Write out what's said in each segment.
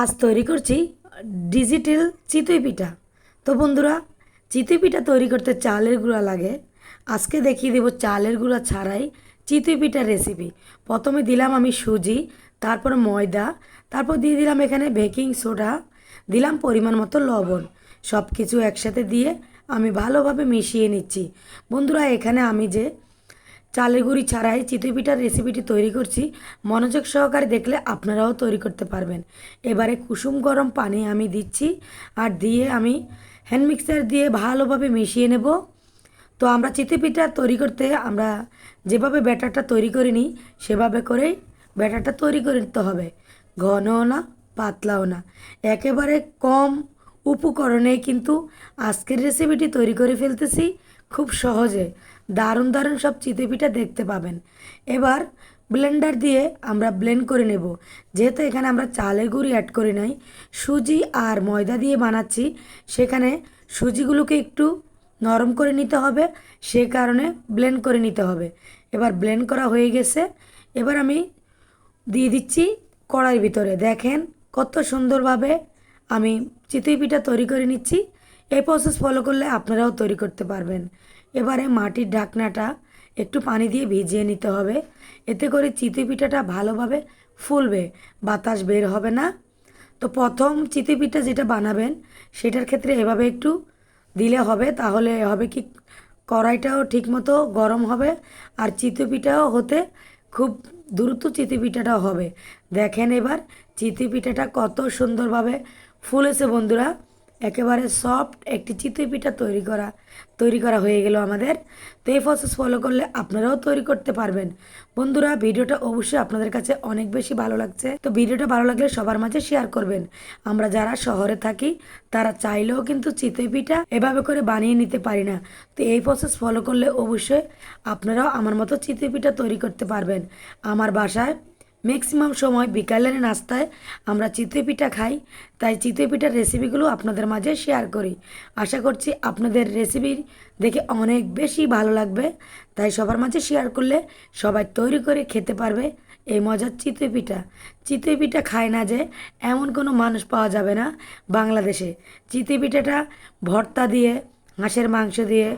আজ তৈরি করছি ডিজিটাল চিতই পিঠা। তো বন্ধুরা, চিতই পিঠা তৈরি করতে চালের গুঁড়া লাগে। আজকে দেখিয়ে দেবো চালের গুঁড়া ছাড়াই চিতই পিঠার রেসিপি প্রথমে দিলাম আমি সুজি, তারপর ময়দা, তারপর দিয়ে দিলাম এখানে বেকিং সোডা দিলাম পরিমাণ মতো লবণ। সব কিছু একসাথে দিয়ে আমি ভালোভাবে মিশিয়ে নিচ্ছি। বন্ধুরা, এখানে আমি যে চালের গুঁড়ি ছাড়াই চিতই পিঠার রেসিপিটি তৈরি করছি। মনোযোগ সহকারে দেখলে আপনারাও তৈরি করতে পারবেন। এবারে কুসুম গরম পানি আমি দিচ্ছি আর দিয়ে আমি হ্যান্ড মিক্সার দিয়ে ভালোভাবে মিশিয়ে নেব। তো আমরা চিতই পিঠা তৈরি করতে আমরা যেভাবে ব্যাটারটা তৈরি করে নিই সেভাবে করেই ব্যাটারটা তৈরি করে নিতে হবে। ঘনও না, পাতলাও না। একেবারে কম উপকরণে কিন্তু আজকের রেসিপিটি তৈরি করে ফেলতেছি। খুব সহজে। দারুণ দারুণ সব চিতই দেখতে পাবেন। এবার ব্লেন্ডার দিয়ে আমরা ব্লেন্ড করে নেব। যেহেতু এখানে আমরা চালের গুঁড়ি অ্যাড করি নাই, সুজি আর ময়দা দিয়ে বানাচ্ছি, সেখানে সুজিগুলোকে একটু নরম করে নিতে হবে, সে কারণে ব্লেন্ড করে নিতে হবে। এবার ব্লেন্ড করা হয়ে গেছে। এবার আমি দিয়ে দিচ্ছি কড়াইয়ের ভিতরে। দেখেন কত সুন্দরভাবে আমি চিতই পিঠা তৈরি করে নিচ্ছি। এই প্রসেস ফলো করলে আপনারাও তৈরি করতে পারবেন। এবারে মাটির ঢাকনাটা একটু পানি দিয়ে ভিজিয়ে নিতে হবে। এতে করে চিতই পিঠাটা ভালোভাবে ফুলবে, বাতাস বের হবে না। তো প্রথম চিতই পিঠা যেটা বানাবেন, সেটার ক্ষেত্রে এভাবে একটু দিলে হবে, তাহলে হবে কি কড়াইটাও ঠিকমতো গরম হবে আর চিতই পিঠাও হতে খুব দ্রুত চিতই পিঠাটাও হবে। দেখেন এবার চিতই পিঠাটা কত সুন্দরভাবে ফুলেছে বন্ধুরা। একেবারে সফট একটি চিতই পিঠা তৈরি করা তৈরি করা হয়ে গেল আমাদের। তো এই প্রসেস ফলো করলে আপনারাও তৈরি করতে পারবেন। বন্ধুরা, ভিডিওটা অবশ্যই আপনাদের কাছে অনেক বেশি ভালো লাগছে। তো ভিডিওটা ভালো লাগলে সবার মাঝে শেয়ার করবেন। আমরা যারা শহরে থাকি, তারা চাইলেও কিন্তু চিতই পিঠা এভাবে করে বানিয়ে নিতে পারি না। তো এই প্রসেস ফলো করলে অবশ্যই আপনারাও আমার মতো চিতই পিঠা তৈরি করতে পারবেন। আমার বাসায় ম্যাক্সিমাম সময় বিকালের নাস্তায় আমরা চিতই পিঠা খাই। তাই চিতই পিঠার রেসিপিগুলো আপনাদের মাঝে শেয়ার করি। আশা করছি আপনাদের রেসিপি দেখে অনেক বেশি ভালো লাগবে। তাই সবার মাঝে শেয়ার করলে সবাই তৈরি করে খেতে পারবে এই মজার চিতই পিঠা। চিতই পিঠা খায় না যে এমন কোনো মানুষ পাওয়া যাবে না বাংলাদেশে। চিতই পিঠাটা ভর্তা দিয়ে, হাঁসের মাংস দিয়ে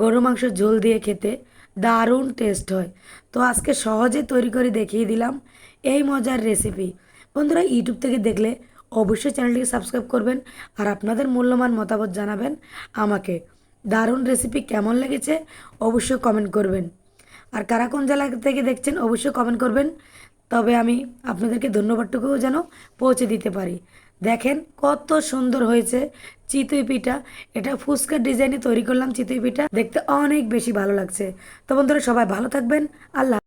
গরু মাংস ঝোল দিয়ে খেতে দারুণ টেস্ট হয়। তো আজকে সহজে তৈরি করে দেখিয়ে দিলাম এই মজার রেসিপি বন্ধুরা ইউটিউব থেকে দেখলে অবশ্যই চ্যানেলটিকে সাবস্ক্রাইব করবেন আর আপনাদের মূল্যবান মতামত জানাবেন আমাকে। দারুণ রেসিপি কেমন লেগেছে অবশ্যই কমেন্ট করবেন। আর কারা কোন জেলা থেকে দেখছেন অবশ্যই কমেন্ট করবেন। তবে আমি আপনাদেরকে ধন্যবাদটুকুও যেন পৌঁছে দিতে পারি। দেখেন কত সুন্দর হয়েছে চিতই পিঠা। এটা ফুচকার ডিজাইনে তৈরি করলাম চিতই পিঠা। দেখতে অনেক বেশি ভালো লাগছে। তো বন্ধুরা সবাই ভালো থাকবেন। আল্লাহ